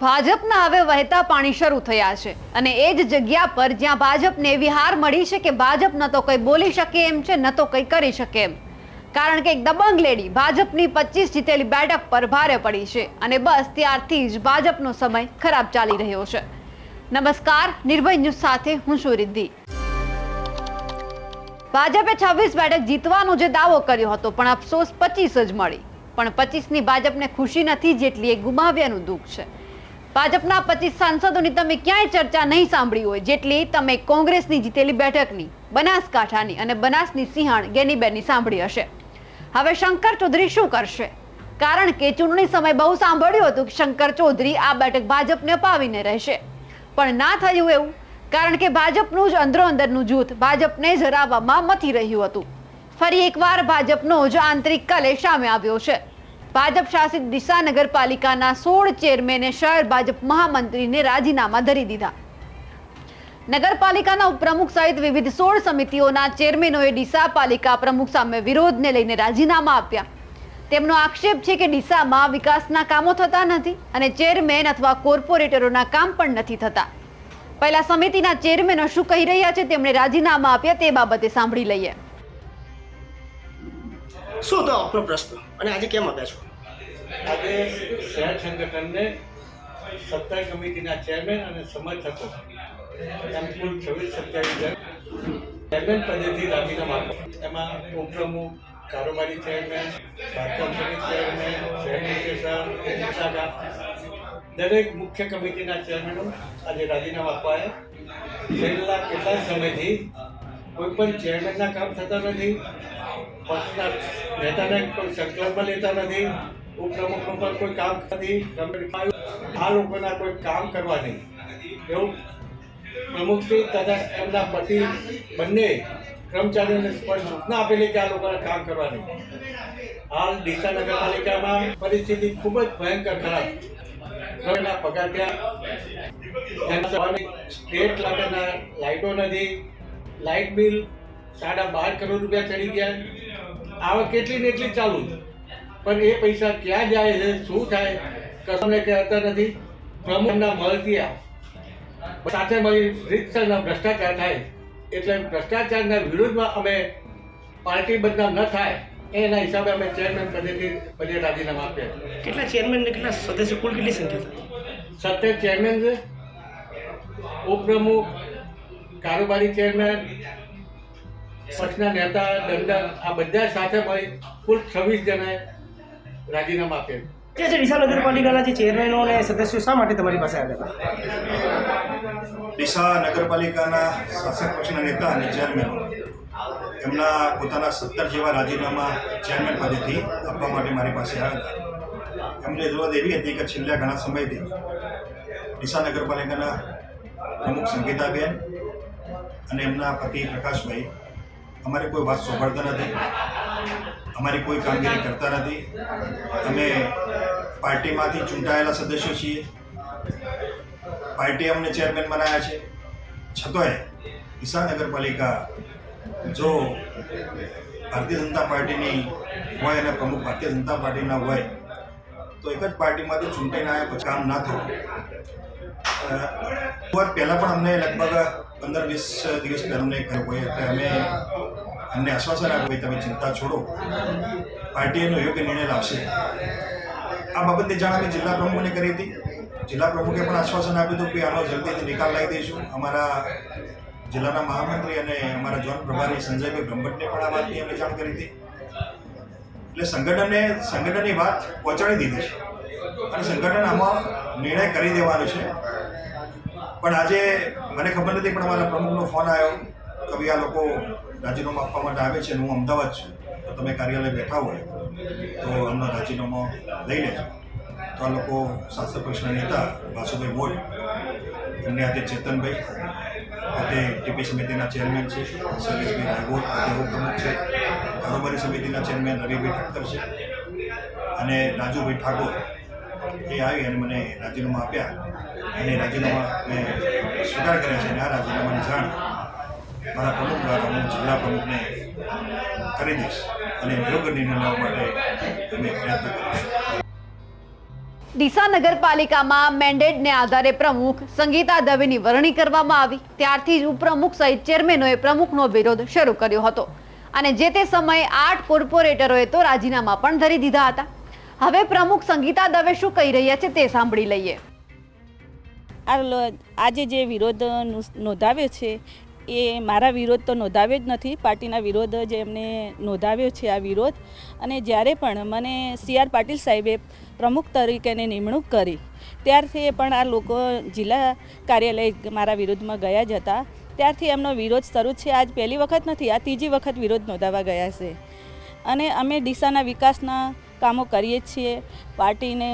ભાજપના હવે વહેતા પાણી શરૂ થયા છે. અને એ જ જગ્યા પર જ્યાં ભાજપને એવી હાર મળી છે કે ભાજપ ન તો કંઈ બોલી શકે એમ છે, ન તો કંઈ કરી શકે એમ. કારણ કે એક દબંગ લેડી ભાજપની પચીસ જીતેલી બેઠક પર ભારે પડી છે. અને બસ ત્યારથી જ ભાજપનો સમય ખરાબ ચાલી રહ્યો છે. નમસ્કાર, નિર્ભય ન્યૂઝ સાથે હું છું રિદ્ધિ. ભાજપે છવ્વીસ બેઠક જીતવાનો જે દાવો કર્યો હતો, પણ અફસોસ પચીસ જ મળી. પણ પચીસની ભાજપને ખુશી નથી જેટલી એ ગુમાવ્યાનું દુઃખ છે. ભાજપના પચીસ સાંસદોની તમે ક્યાંય ચર્ચા નહીં સાંભળી હોય, જેટલી તમે કોંગ્રેસની જીતેલી બેઠકની, બનાસકાંઠાની અને બનાસની સિંહણ ગેનીબેનની સાંભળી હશે. હવે શંકર ચૌધરી શું કરશે? કારણ કે ચૂંટણી સમય બહુ સાંભળ્યું હતું કે શંકર ચૌધરી આ બેઠક ભાજપને અપાવીને રહેશે. પણ ના થયું એવું, કારણ કે ભાજપનું જ અંદરો અંદરનું જૂથ ભાજપને જ હરાવવામાં મથી રહ્યું હતું. ફરી એકવાર ભાજપનો જ આંતરિક કલે સામે આવ્યો છે. ભાજપ શાસિત ડીસા નગરપાલિકાના સોળ ચેરમેને શહેર ભાજપ મહામંત્રીને રાજીનામા ધરી દીધા. નગરપાલિકાના ઉપપ્રમુખ સહિત વિવિધ સોળ સમિતિઓના ચેરમેનોએ ડીસા પાલિકા પ્રમુખ સામે વિરોધને લઈને રાજીનામા આપ્યા. તેમનો આક્ષેપ છે કે ડીસામાં વિકાસના કામો થતા નથી અને ચેરમેન અથવા કોર્પોરેટરોના કામ પણ નથી થતા. પહેલા સમિતિના ચેરમેનો શું કહી રહ્યા છે તેમણે રાજીનામા આપ્યા તે બાબતે સાંભળી લઈએ. શું હતો આપનો પ્રશ્ન? અને આજે કેમ આવ્યા છો? આજે શહેર સંગઠનને સત્તા કમિટીના ચેરમેન અને સમર્થકો એમ કુલ છવ્વીસ સત્યાવીસ જણ ચેરમેન પદેથી રાજીનામા આપ્યો. એમાં ઉપપ્રમુખ, કારોબારી ચેરમેન સમિતિ ચેરમેન, શહેર નિર્દેશક દરેક મુખ્ય કમિટીના ચેરમેનો આજે રાજીનામા અપાયા છેલ્લા કેટલાય સમયથી કોઈ પણ ચેરમેનના કામ થતા નથી. પક્ષના નેતાને કોઈ સંકલ્પ લેતા નથી ઉપપ્રમુખનું પણ કોઈ કામ નથી આ લોકોના કોઈ કામ કરવા નહીં. એવું પ્રમુખશ્રી તથા એમના પતિ બંને કર્મચારીઓને સ્પષ્ટ સૂચના આપેલી કે આ લોકોના કામ કરવા નહીં. હાલ ડીસા નગરપાલિકામાં પરિસ્થિતિ ખૂબ જ ભયંકર ખરાબ. ઘરના પગાર ત્યાં સ્ટેટ લાટેના લાઇટો નથી. લાઇટ બિલ સાડા બાર કરોડ રૂપિયા ચડી ગયા. આવક કેટલી ને એટલી ચાલુ. પણ એ પૈસા ક્યાં જાય છે શું થાય કસમને કહેતા નથી. પ્રમુખના મળતિયા સાથે મળી રીતસરના ભ્રષ્ટાચાર થાય. એટલે ભ્રષ્ટાચારના વિરુદ્ધમાં અમે પાર્ટી બદનામ ન થાય એના હિસાબે અમે ચેરમેન પદેથી પદે રાજીનામા આપ્યા કેટલા ચેરમેન ને કેટલા સદસ્ય કુલ કેટલી સંખ્યા સત્તર ચેરમેન છે. ઉપપ્રમુખ કારોબારી ચેરમેન પક્ષના નેતા દંડક આ બધા સાથે મળી કુલ છવ્વીસ જણાએ રાજીનામા આપ્યા. જે છે ડીસા નગરપાલિકાના જે ચેરમેનો અને સદસ્યો શા માટે તમારી પાસે આવ્યા હતા? ડીસા નગરપાલિકાના શાસક પક્ષના નેતા અને ચેરમેનો એમના પોતાના સત્તર જેવા રાજીનામા ચેરમેન પદેથી આપવા માટે મારી પાસે આવ્યા હતા. એમને જરૂરત એવી હતી કે છેલ્લા ઘણા સમયથી ડીસા નગરપાલિકાના પ્રમુખ સંગીતાબેન અને એમના પતિ પ્રકાશભાઈ અમારી કોઈ વાત સાંભળતા નથી. અમારી કોઈ કામગીરી કરતા નથી. અમે પાર્ટીમાંથી ચૂંટાયેલા સદસ્યો છીએ. પાર્ટી અમને ચેરમેન બનાવ્યા છે. છતાંય ઈશા નગરપાલિકા જો ભારતીય જનતા પાર્ટીની હોય અને પ્રમુખ ભારતીય જનતા પાર્ટીના હોય તો એક જ પાર્ટીમાંથી ચૂંટાઈને આવ્યા પછી કામ ના થયું. પહેલાં પણ અમને લગભગ પંદર વીસ દિવસ પહેલાં અમને કહ્યું હોય એટલે અમે અમને આશ્વાસન આપ્યું તમે ચિંતા છોડો. પાર્ટી એનો યોગ્ય નિર્ણય લાવશે. આ બાબતની જાણ અમે જિલ્લા પ્રમુખને કરી હતી. જિલ્લા પ્રમુખે પણ આશ્વાસન આપ્યું હતું કે આનો જલ્દીથી નિકાલ લાવી દઈશું. અમારા જિલ્લાના મહામંત્રી અને અમારા જોન પ્રભારી સંજયભાઈ બ્રહ્મટને પણ આ વાતની અમે જાણ કરી હતી. એટલે સંગઠને સંગઠનની વાત પહોંચાડી દીધી છે. અને સંગઠન આમાં નિર્ણય કરી દેવાનો છે. પણ આજે મને ખબર નથી, પણ અમારા પ્રમુખનો ફોન આવ્યો કે આ લોકો રાજીનામું આપવા માટે આવે છે અને હું અમદાવાદ છું. તો તમે કાર્યાલય બેઠા હોય તો અમને રાજીનામું લઈ લેજો. તો આ લોકો શાસક પક્ષના નેતા વાસુભાઈ બોલ એમને આજે ચેતનભાઈ પોતે ટીપી સમિતિના ચેરમેન છે શૈલેષભાઈ રાયગોટ પોતે ઉપપ્રમુખ છે. કારોબારી સમિતિના ચેરમેન રવિભાઈ ઠક્કર છે. અને રાજુભાઈ ઠાકોર એ આવી અને મને રાજીનામા આપ્યા. અને રાજીનામા મેં સ્વીકાર કર્યા છે અને આ રાજીનામાની જાણ મારા પ્રમુખ દ્વારા હું જિલ્લા પ્રમુખને કરી દઈશ અને યોગ્ય નિર્ણય લેવા માટે અમે પ્રયત્ન કરીશું. ડીસા નગરપાલિકામાં મેન્ડેટને આધારે પ્રમુખ સંગીતા દવેની વરણી કરવામાં આવી. ત્યારથી જ ઉપપ્રમુખ સહિત ચેરમેનોએ પ્રમુખનો વિરોધ શરૂ કર્યો હતો. અને જે તે સમયે આઠ કોર્પોરેટરોએ તો રાજીનામા પણ ધરી દીધા હતા. હવે પ્રમુખ સંગીતા દવે શું કહી રહ્યા છે તે સાંભળી લઈએ. આજે જે વિરોધ નોંધાવ્યો છે, એ મારા વિરોધ તો નોંધાવ્યો જ નથી, પાર્ટીના વિરોધ જે એમને નોંધાવ્યો છે આ વિરોધ. અને જ્યારે પણ મને સી આર પાટીલ સાહેબે પ્રમુખ તરીકેની નિમણૂક કરી, ત્યારથી પણ આ લોકો જિલ્લા કાર્યાલય મારા વિરોધમાં ગયા જ હતા. ત્યારથી એમનો વિરોધ શરૂ છે. આજ પહેલી વખત નથી, આ ત્રીજી વખત વિરોધ નોંધાવા ગયા છે. અને અમે ડીસાના વિકાસના કામો કરીએ છીએ. પાર્ટીને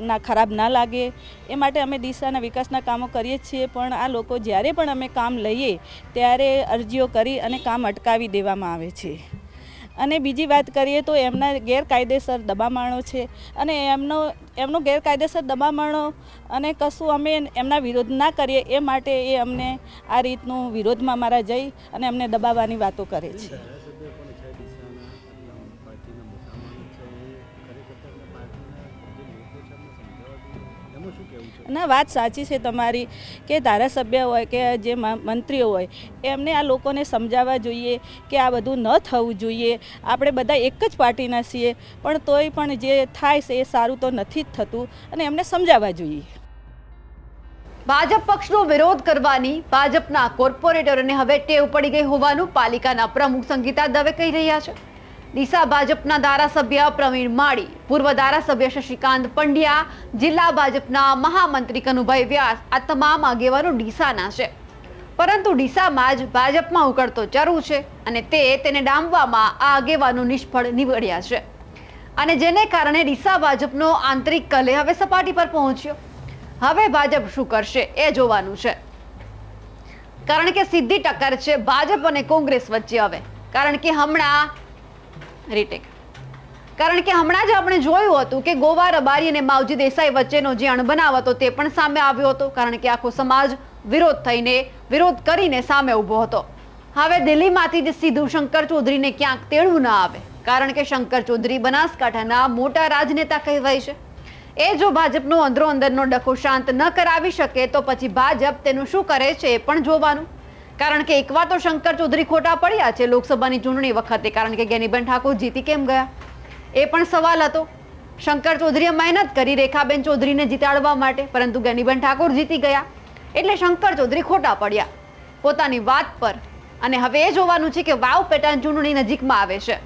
ના ખરાબ ના લાગે, એ માટે અમે દિશાના વિકાસના કામો કરીએ છીએ. પણ આ લોકો જ્યારે પણ અમે કામ લઈએ, ત્યારે અરજીઓ કરી અને કામ અટકાવી દેવામાં આવે છે. અને બીજી વાત કરીએ તો એમના ગેરકાયદેસર દબામણો છે અને એમનો એમનો ગેરકાયદેસર દબામણો અને કશું અમે એમના વિરોધ ના કરીએ એ માટે એ અમને આ રીતનું વિરોધમાં મારા જઈ અને અમને દબાવવાની વાતો કરે છે. ના વાત સાચી છે તમારી કે ધારાસભ્ય હોય કે જે મ- મંત્રીઓ હોય એમને આ લોકોને સમજાવવા જોઈએ કે આ બધું ન થવું જોઈએ. આપણે બધા એક જ પાર્ટીના છીએ પણ તોય પણ જે થાય છે એ સારું તો નથી જ થતું અને એમને સમજાવવા જોઈએ. ભાજપ પક્ષનો વિરોધ કરવાની ભાજપના કોર્પોરેટરોને હવે ટેવ પડી ગઈ હોવાનું પાલિકાના પ્રમુખ સંગીતા દવે કહી રહ્યા છે. ડીસા ભાજપના ધારાસભ્ય પ્રવીણ માળી, પૂર્વ ધારાસભ્ય શશિકાંત પંડ્યા, જિલ્લા ભાજપના મહામંત્રી કનુભાઈ વ્યાસ, આ તમામ આગેવાનો ડીસાના છે. પરંતુ ડીસામાં જ ભાજપમાં ઉકળતો ચરુ છે અને તે તેને ડામવામાં આ આગેવાનો નિષ્ફળ નીવડ્યા છે. અને જેને કારણે ડીસા ભાજપનો આંતરિક કલે હવે સપાટી પર પહોંચ્યો. હવે ભાજપ શું કરશે એ જોવાનું છે. કારણ કે સીધી ટક્કર છે ભાજપ અને કોંગ્રેસ વચ્ચે હવે. કારણ કે હમણાં રીટેક કારણ કે હમણાં જ આપણે જોયું હતું કે ગોવા, રબારી અને માવજી દેસાઈ વચ્ચેનો જે અણબનાવ હતો તે પણ સામે આવ્યો હતો, કારણ કે આખો સમાજ વિરોધ થઈને, વિરોધ કરીને સામે ઊભો હતો. હવે દિલ્હીમાંથી જ સીધું શંકર ચૌધરીને ક્યાંક તેડવું ના આવે, કારણ કે શંકર ચૌધરી બનાસકાંઠાના મોટા રાજનેતા કહેવાય છે. એ જો ભાજપનો અંદરો અંદરનો ડખો શાંત ન કરાવી શકે, તો પછી ભાજપ તેનું શું કરે છે એ પણ જોવાનું. કારણ કે એકવાર તો શંકર ચૌધરી ખોટા પડ્યા છે લોકસભાની ચૂંટણી વખતે. કારણ કે જ્ઞાનીબેન ઠાકોર જીતી કેમ ગયા? એ પણ સવાલ હતો. શંકર ચૌધરીએ મહેનત કરી રેખાબેન ચૌધરીને જીતાડવા માટે, પરંતુ જ્ઞાનીબેન ઠાકોર જીતી ગયા. એટલે શંકર ચૌધરી ખોટા પડ્યા. પોતાની વાત પર. અને હવે એ જોવાનું છે કે વાવ પેટા ચૂંટણી નજીકમાં આવે છે.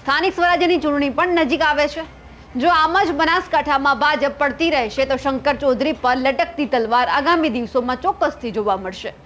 સ્થાનિક સ્વરાજ્યની ચૂંટણી પણ નજીક આવે છે. જો આમ જ બનાસકાંઠામાં ભાજપ પડતી રહેશે, તો શંકર ચૌધરી પર લટકતી તલવાર આગામી દિવસોમાં ચોક્કસથી જોવા મળશે.